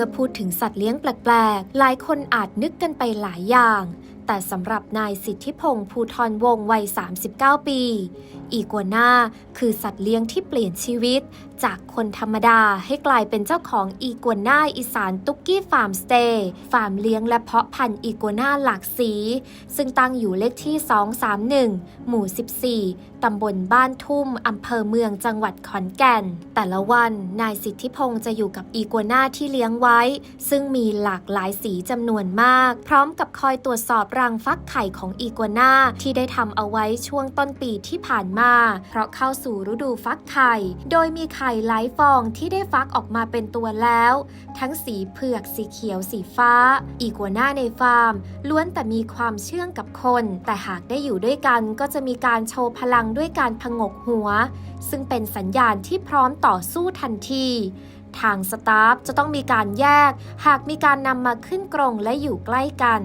เมื่อพูดถึงสัตว์เลี้ยงแปลกๆ หลายคนอาจนึกกันไปหลายอย่างแต่สำหรับนายสิทธิพงศ์ภูทรวงวัย 39 ปี อีกัวน่าคือสัตว์เลี้ยงที่เปลี่ยนชีวิต จากคนธรรมดาให้กลายเป็นเจ้าของอีกัวน่าอีสานตุกกี้ฟาร์มสเตย์ฟาร์มเลี้ยงและเพาะพันธุ์อีกัวน่าหลากสี ซึ่งตั้งอยู่เลขที่ 231 หมู่ 14 ตำบลบ้านทุ่มอำเภอเมืองจังหวัดขอนแก่น แต่ละวันนายสิทธิพงศ์จะอยู่กับอีกัวน่าที่เลี้ยงไว้ ซึ่งมีหลากหลายสีจำนวนมาก พร้อมกับคอยตรวจสอบรังฟักไข่ของอีกัวน่าที่ได้ทำเอาไว้ช่วงต้นปีที่ผ่านมา เพราะเข้าสู่ฤดูฟักไข่ โดยมีไข่หลายฟองที่ได้ฟักออกมาเป็นตัวแล้ว ทั้งสีเผือกสีเขียวสีฟ้า อีกัวน่าในฟาร์ม ล้วนแต่มีความเชื่องกับคน แต่หากได้อยู่ด้วยกันก็จะมีการโชว์พลังด้วยการพงกหัว ซึ่งเป็นสัญญาณที่พร้อมต่อสู้ทันที ทางสตาฟจะต้องมีการแยก หากมีการนำมาขึ้นกรงและอยู่ใกล้กัน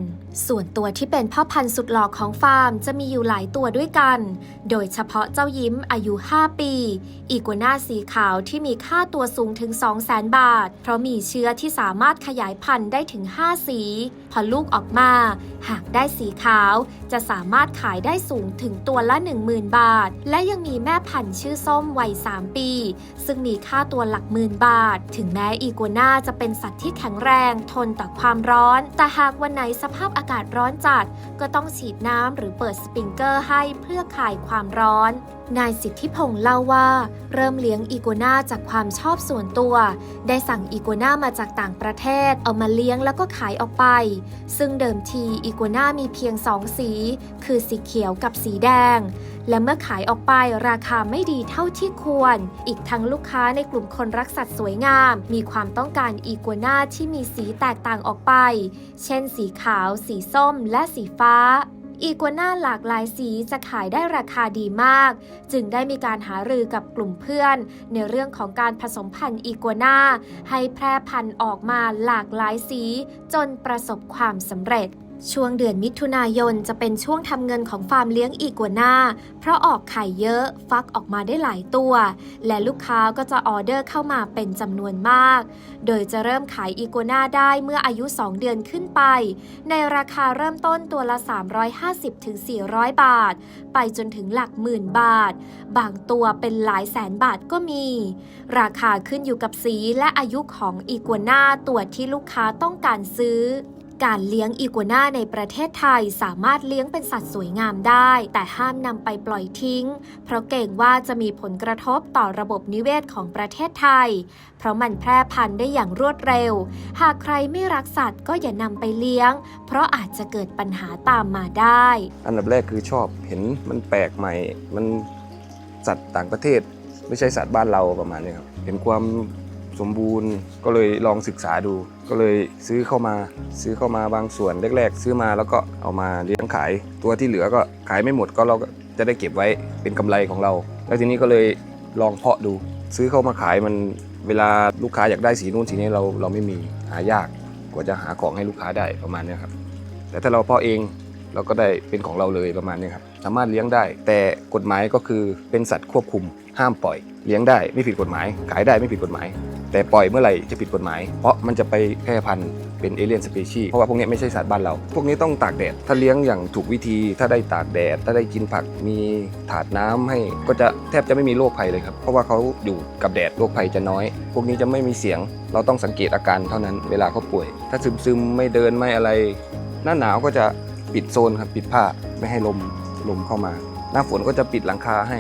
ส่วนตัวที่เป็นพ่อพันธุ์สุดหล่อของฟาร์มจะมีอยู่หลายตัวด้วยกัน โดยเฉพาะเจ้ายิ้มอายุ 5 ปี อีกัวน่าสีขาวที่มีค่าตัวสูงถึง 200,000 บาท เพราะมีเชื้อที่สามารถขยายพันธุ์ได้ถึง 5 สี พอลูกออกมา หากได้สีขาวจะสามารถขายได้สูงถึงตัวละ 10,000 บาท และยังมีแม่พันธุ์ชื่อส้มวัย 3 ปี ซึ่งมีค่าตัวหลักหมื่นบาทถึงแม้อีกัวน่าจะเป็นสัตว์ที่แข็งแรงทนต่อความร้อน แต่หากวันไหนสภาพอากาศร้อนจัด ก็ต้องฉีดน้ำหรือเปิดสปริงเกอร์ให้เพื่อคลายความร้อนนายสิทธิพงศ์เล่าว่า เริ่มเลี้ยงอีกัวน่าจากความชอบส่วนตัว ได้สั่งอีกัวน่ามาจากต่างประเทศเอามาเลี้ยงแล้วก็ขายออกไป ซึ่งเดิมทีอีกัวน่ามีเพียงสองสี คือสีเขียวกับสีแดง และเมื่อขายออกไปราคาไม่ดีเท่าที่ควร อีกทั้งลูกค้าในกลุ่มคนรักสัตว์สวยงาม มีความต้องการอีกัวน่าที่มีสีแตกต่างออกไป เช่นสีขาว สีส้ม และสีฟ้าอีกัวน่าหลากหลายสีจะขายได้ราคาดีมาก จึงได้มีการหารือกับกลุ่มเพื่อน ในเรื่องของการผสมพันธุ์อีกัวน่าให้แพร่พันธุ์ออกมาหลากหลายสี จนประสบความสำเร็จ ช่วงเดือนมิถุนายนจะเป็นช่วงทำเงินของฟาร์มเลี้ยงอีกัวน่าเพราะออกไข่เยอะฟักออกมาได้หลายตัว และลูกค้าก็จะออเดอร์เข้ามาเป็นจำนวนมาก โดยจะเริ่มขายอีกัวน่าได้เมื่ออายุ 2 เดือนขึ้นไป ในราคาเริ่มต้นตัวละ 350-400 บาท ไปจนถึงหลักหมื่นบาท บางตัวเป็นหลายแสนบาทก็มี ราคาขึ้นอยู่กับสีและอายุของอีกัวน่าตัวที่ลูกค้าต้องการซื้อ การเลี้ยงอีกัวน่าในประเทศไทยสามารถเลี้ยงเป็นสัตว์สวยงามได้ แต่ห้ามนำไปปล่อยทิ้ง เพราะเกรงว่าจะมีผลกระทบต่อระบบนิเวศของประเทศไทย เพราะมันแพร่พันธุ์ได้อย่างรวดเร็ว หากใครไม่รักสัตว์ก็อย่านำไปเลี้ยง เพราะอาจจะเกิดปัญหาตามมาได้ อันดับแรกคือชอบเห็นมันแปลกใหม่ มันสัตว์ต่างประเทศ ไม่ใช่สัตว์บ้านเราประมาณนี้ครับเห็นความ สมบูรณ์ ก็เลยลองศึกษาดู ก็เลยซื้อเข้ามา ซื้อเข้ามาบางส่วนแรก ๆ ซื้อมาแล้วก็เอามาเลี้ยงขาย ตัวที่เหลือก็ขายไม่หมดก็เราก็จะได้เก็บไว้เป็นกำไรของเรา แล้วทีนี้ก็เลยลองเพาะดู ซื้อเข้ามาขายมันเวลาลูกค้าอยากได้สีนู่นสีนี้เราเราไม่มีหายากกว่าจะหาของให้ลูกค้าได้ประมาณนี้ครับแต่ถ้าเราเพาะเองเราก็ได้เป็นของเราเลยประมาณนี้ครับสามารถเลี้ยงได้ แต่กฎหมายก็คือเป็นสัตว์ควบคุมห้ามปล่อย เลี้ยงได้ไม่ผิดกฎหมาย ขายได้ไม่ผิดกฎหมาย แต่ปล่อยเมื่อไหร่จะผิดกฎหมาย เพราะมันจะไปแพร่พันธุ์เป็นเอเลียนสเปชีเพราะว่าพวกนี้ไม่ใช่สัตว์บ้านเรา พวกนี้ต้องตากแดด ถ้าเลี้ยงอย่างถูกวิธี ถ้าได้ตากแดด ถ้าได้กินผัก มีถาดน้ำให้ ก็จะแทบจะไม่มีโรคภัยเลยครับ เพราะว่าเขาอยู่กับแดดโรคภัยจะน้อย พวกนี้จะไม่มีเสียง เราต้องสังเกตอาการเท่านั้น เวลาเขาป่วย ถ้าซึมๆไม่เดินไม่อะไร หน้าหนาวก็จะปิดโซนครับ ปิดผ้า ไม่ให้ลมลมเข้ามา หน้าฝนก็จะปิดหลังคาให้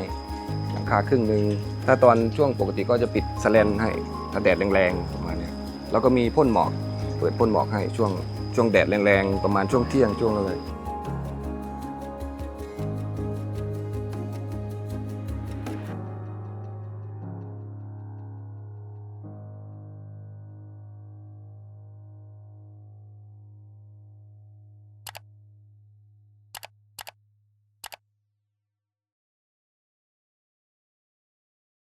หลังคาครึ่งหนึ่ง ถ้าตอนช่วงปกติก็จะปิดสแลนให้ ถ้าแดดแรงๆประมาณเนี้ยแล้วก็มีพ่นหมอก เปิดพ่นหมอกให้ช่วงช่วงแดดแรงๆประมาณช่วงเที่ยงช่วงอะไร